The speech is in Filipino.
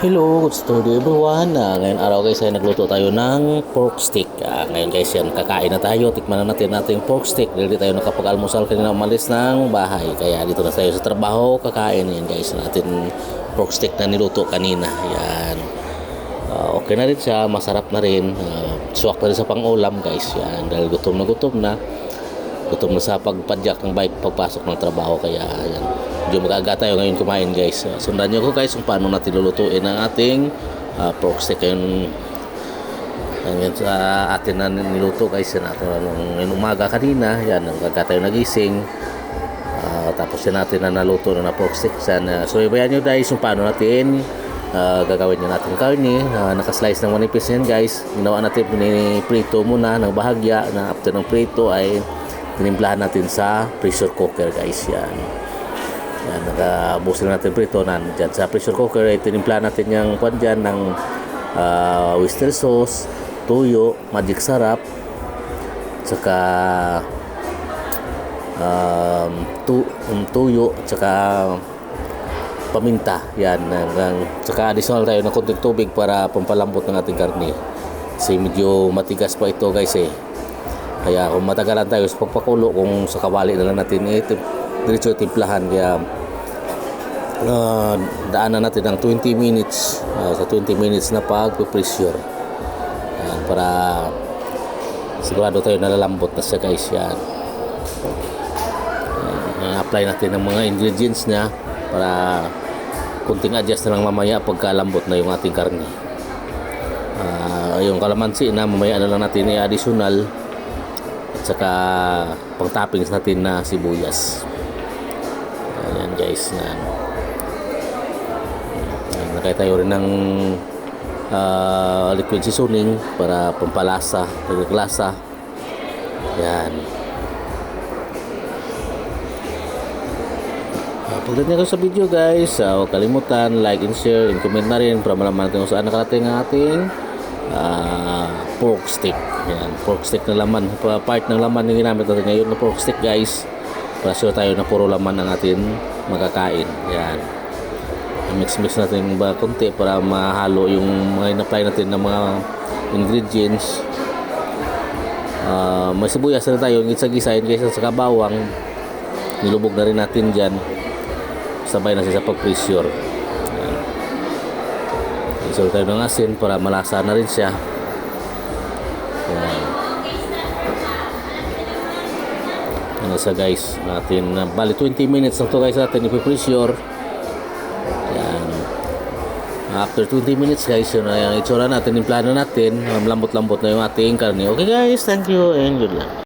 Hello, good story everyone. Uh, ngayon araw guys ay nagluto tayo ng pork stick. Ah, ngayon guys yan, kakain na tayo. Tikman na natin natin pork stick. Dili tayo nakapag-almusal kanina umalis ng bahay. Kaya dito na tayo sa trabaho, kakain yan guys natin pork stick na niluto kanina. Yan. Ah, okay na rin siya, masarap na rin. Uh, suwak na rin sa pang-ulam guys. Yan, dahil gutom na gutom na. Gutom na sa pagpadyak ng bike pagpasok ng trabaho. Kaya yan, medyo mag-aga tayo ngayon kumain guys. Uh, sundan nyo ko guys kung paano natin lulutuin ang ating uh, pork steak. Yung, yung sa atin na niluto guys. Yan natin nung ngayong umaga kanina. Yan, nag-aga tayo nagising. Ah, tapos yan natin na naluto na na pork stick. Sana, so ibayan nyo guys kung paano natin ah, gagawin nyo natin karne. Uh, nakaslice ng manipis yan guys. Ginawa natin prito muna ng bahagya. Na after ng prito ay tinimplahan natin sa pressure cooker guys. Yan. Yan, nakabusin natin prito na dyan sa pressure cooker ay tinimplahan natin yung kwan dyan ng ah, oyster sauce, tuyo, magic sarap, tsaka um, tu, um, tuyo at saka paminta yan hanggang saka additional tayo ng konting tubig para pampalambot ng ating karne kasi medyo matigas pa ito guys eh kaya kung matagalan tayo sa pagpakulo kung sa kawali na lang natin eh, diretso timplahan kaya uh, daanan natin ng 20 minutes ah, sa 20 minutes na pag-pressure yan, para sigurado tayo nalalambot na siya guys yan. Apply natin ng mga ingredients niya para kunting adjust na lang mamaya pagkalambot na yung ating karne. Ah, yung kalamansi na mamaya na lang natin i-additional at saka pang toppings natin na sibuyas. Ayan guys na Ayan, nakaya tayo rin ng ah, liquid seasoning para pampalasa pagkaklasa. Yan Uh, pagdating ko sa video guys, uh, huwag kalimutan, like and share, and comment na rin para malaman natin kung saan nakarating ang ating uh, pork stick. Yan, pork stick na laman. Pa- Part ng laman yung ginamit natin ngayon na pork stick guys. Para sure tayo na puro laman ang ating makakain. Yan. Mix-mix natin ba konti para mahalo yung mga in-apply natin ng mga ingredients. Uh, may sibuyas na tayo, gisa-gisahin guys sa kabawang. Nilubog na rin natin dyan sabay na siya sa pag-pressure. Isol tayo ng asin para malasa na rin siya. Ano siya guys, natin, bali 20 minutes lang to guys natin ipipressure. Ayan. After 20 minutes guys, yun na yung itsura natin, yung plano natin, lambot-lambot na yung ating karne. Okay guys, thank you and good luck.